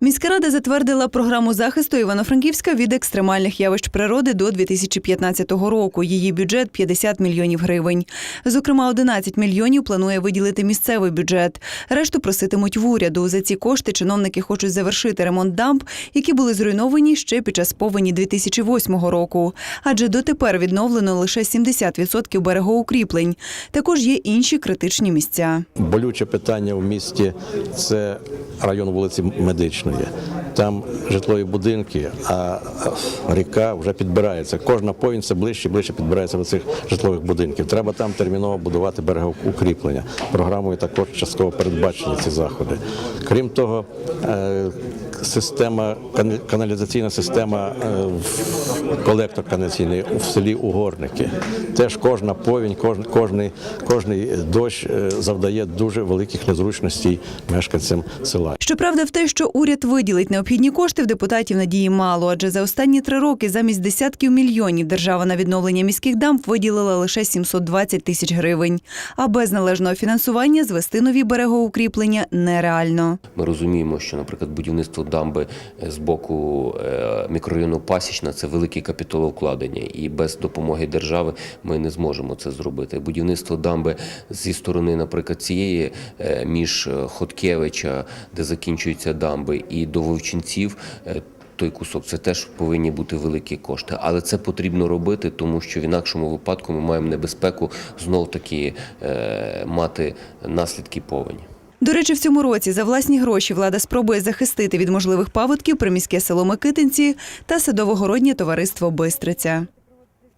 Міська рада затвердила програму захисту Івано-Франківська від екстремальних явищ природи до 2015 року. Її бюджет 50 мільйонів гривень. Зокрема, 11 мільйонів планує виділити місцевий бюджет. Решту проситимуть в уряду. За ці кошти чиновники хочуть завершити ремонт дамб, які були зруйновані ще під час повені 2008 року. Адже дотепер відновлено лише 70% берегоукріплень. Також є інші критичні місця. Болюче питання в місті це район вулиці Медичної. Там житлові будинки, а ріка вже підбирається. Кожна повінь все ближче і ближче підбирається до цих житлових будинків. Треба там терміново будувати берегоукріплення. Програмою також частково передбачені ці заходи. Крім того, е, система каналізаційна система е, колектор каналізаційний в селі Угорники. Теж кожна повінь, кожний, кожний дощ е, завдає дуже великих незручностей мешканцям села. Щоправда, в те, що уряд виділить необхідні кошти, в депутатів надії мало, адже за останні три роки замість десятків мільйонів держава на відновлення міських дамб виділила лише 720 тисяч гривень. А без належного фінансування звести нові берегоукріплення нереально. Ми розуміємо, що, наприклад, будівництво дамби е, з боку е, мікрорайону Пасічна це велике капіталовкладення, і без допомоги держави ми не зможемо це зробити. Будівництво дамби зі сторони, наприклад, цієї е, між Хоткевича, де закінчуються дамби, і до Вовчинців. е, Той кусок це теж повинні бути великі кошти, але це потрібно робити, тому що в інакшому випадку ми маємо небезпеку знов таки е, мати наслідки повені. До речі, в цьому році за власні гроші влада спробує захистити від можливих паводків приміське село Микитинці та садовогороднє товариство Бистриця.